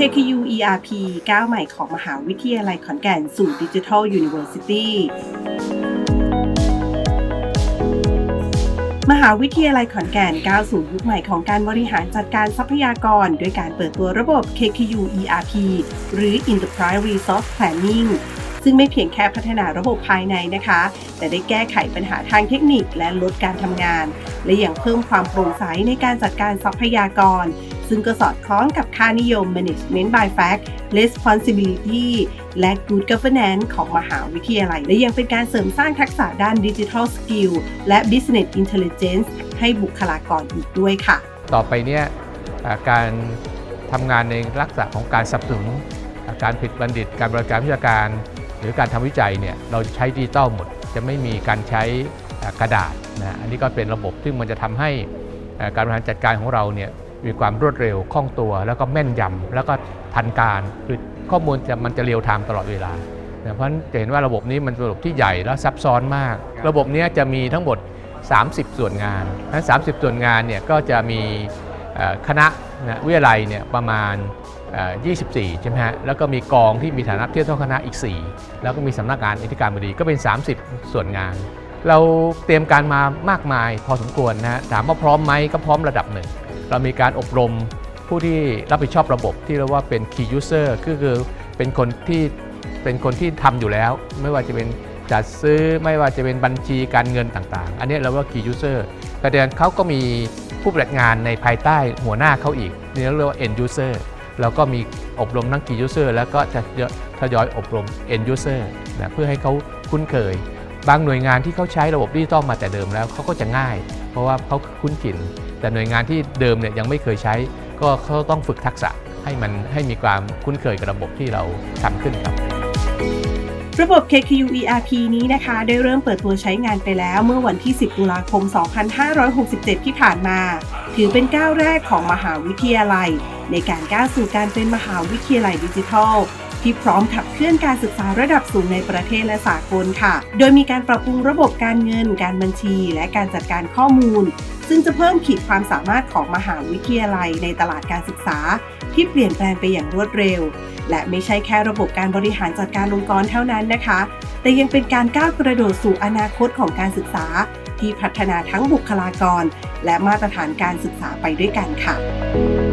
KKU ERP ก้าวใหม่ของมหาวิทยาลัยขอนแก่นสู่ดิจิทัลยูนิเวอร์ซิตี้มหาวิทยาลัยขอนแก่นก้าวสู่ยุคใหม่ของการบริหารจัดการทรัพยากร ด้วยการเปิดตัวระบบ KKU ERP หรือ Enterprise Resource Planning ซึ่งไม่เพียงแค่พัฒนาระบบภายในนะคะ แต่ได้แก้ไขปัญหาทางเทคนิคและลดการทำงาน และยังเพิ่มความโปร่งใสในการจัดการทรัพยากร ซึ่งก็สอดคล้องกับค่านิยม Management by Fact Responsibility และ Good Governance ของมหาวิทยาลัย และยังเป็นการเสริมสร้างทักษะด้าน Digital Skill และ Business Intelligence ให้บุคลากรอีกด้วยค่ะ ต่อไปเนี่ยการทำงานในลักษณะของการสับสนการผลิตบัณฑิต การบริการวิชาการ หรือการทำวิจัยเนี่ยเราใช้ดิจิตอลหมด จะไม่มีการใช้กระดาษนะอันนี้ก็เป็นระบบที่มันจะทำให้การบริหารจัดการของเราเนี่ย มีความรวดเร็วคล่องตัว แล้วก็แม่นยำแล้วก็ทันการคือข้อมูลจะมันจะเรียลไทม์ตลอดเวลานะเพราะฉะนั้นจะเห็นว่าระบบนี้มันเป็นระบบที่ใหญ่และซับซ้อนมาก ระบบเนี้ยจะมีทั้งหมด 30 ส่วนงานทั้ง30 ส่วนงานเนี่ยก็จะมีเอ่อคณะนะวิทยาลัยเนี่ยประมาณเอ่อ24 ใช่ไหมฮะ แล้วก็มีกองที่มีฐานะเทียบเท่าคณะอีก 4 แล้วก็มีสำนักงานอธิการบดีก็เป็น 30 ส่วนงาน เราเตรียมการมามากมายพอสมควรนะฮะถามว่าพร้อมไหมก็พร้อมระดับหนึ่ง เรามีการอบรมผู้ที่รับผิดชอบระบบที่เรียกว่าเป็น key user ก็คือเป็นคนที่เป็นคนที่ทำอยู่แล้ว ไม่ว่าจะเป็นจัดซื้อไม่ว่าจะเป็นบัญชีการเงินต่างๆ อันนี้เราว่า key user แต่เดือนเขาก็มีผู้ปฏิบัติงานในภายใต้หัวหน้าเขาอีกนี่เรียกว่า end user แล้วก็มีอบรมทั้ง key user แล้วก็จะทยอยอบรม end user นะเพื่อให้เขาคุ้นเคย บางหน่วยงานที่เขาใช้ระบบดิจิตอลมาแต่เดิมแล้วเขาก็จะง่าย เพราะว่าเขาคุ้นชิน แต่หน่วยงานที่เดิมเนี่ยยังไม่เคยใช้ ก็เขาต้องฝึกทักษะให้มันให้มีความคุ้นเคยกับระบบที่เราทำขึ้นครับระบบ KKU ERP นี้นะคะ ได้เริ่มเปิดตัวใช้งานไปแล้วเมื่อวันที่ 10 ตุลาคม 2567 ที่ผ่านมา ถือเป็นก้าวแรกของมหาวิทยาลัย ในการก้าวสู่การเป็นมหาวิทยาลัยดิจิทัล ที่พร้อมขับเคลื่อนการศึกษาระดับสูงในประเทศและสากลค่ะ โดยมีการปรับปรุงระบบการเงิน การบัญชี และการจัดการข้อมูล ซึ่งจะเพิ่มขีดความสามารถของมหาวิทยาลัยในตลาดการศึกษา ที่เปลี่ยนแปลงไปอย่างรวดเร็ว และไม่ใช่แค่ระบบการบริหารจัดการองค์กรเท่านั้นนะคะ แต่ยังเป็นการก้าวกระโดดสู่อนาคตของการศึกษา ที่พัฒนาทั้งบุคลากร และมาตรฐานการศึกษาไปด้วยกันค่ะ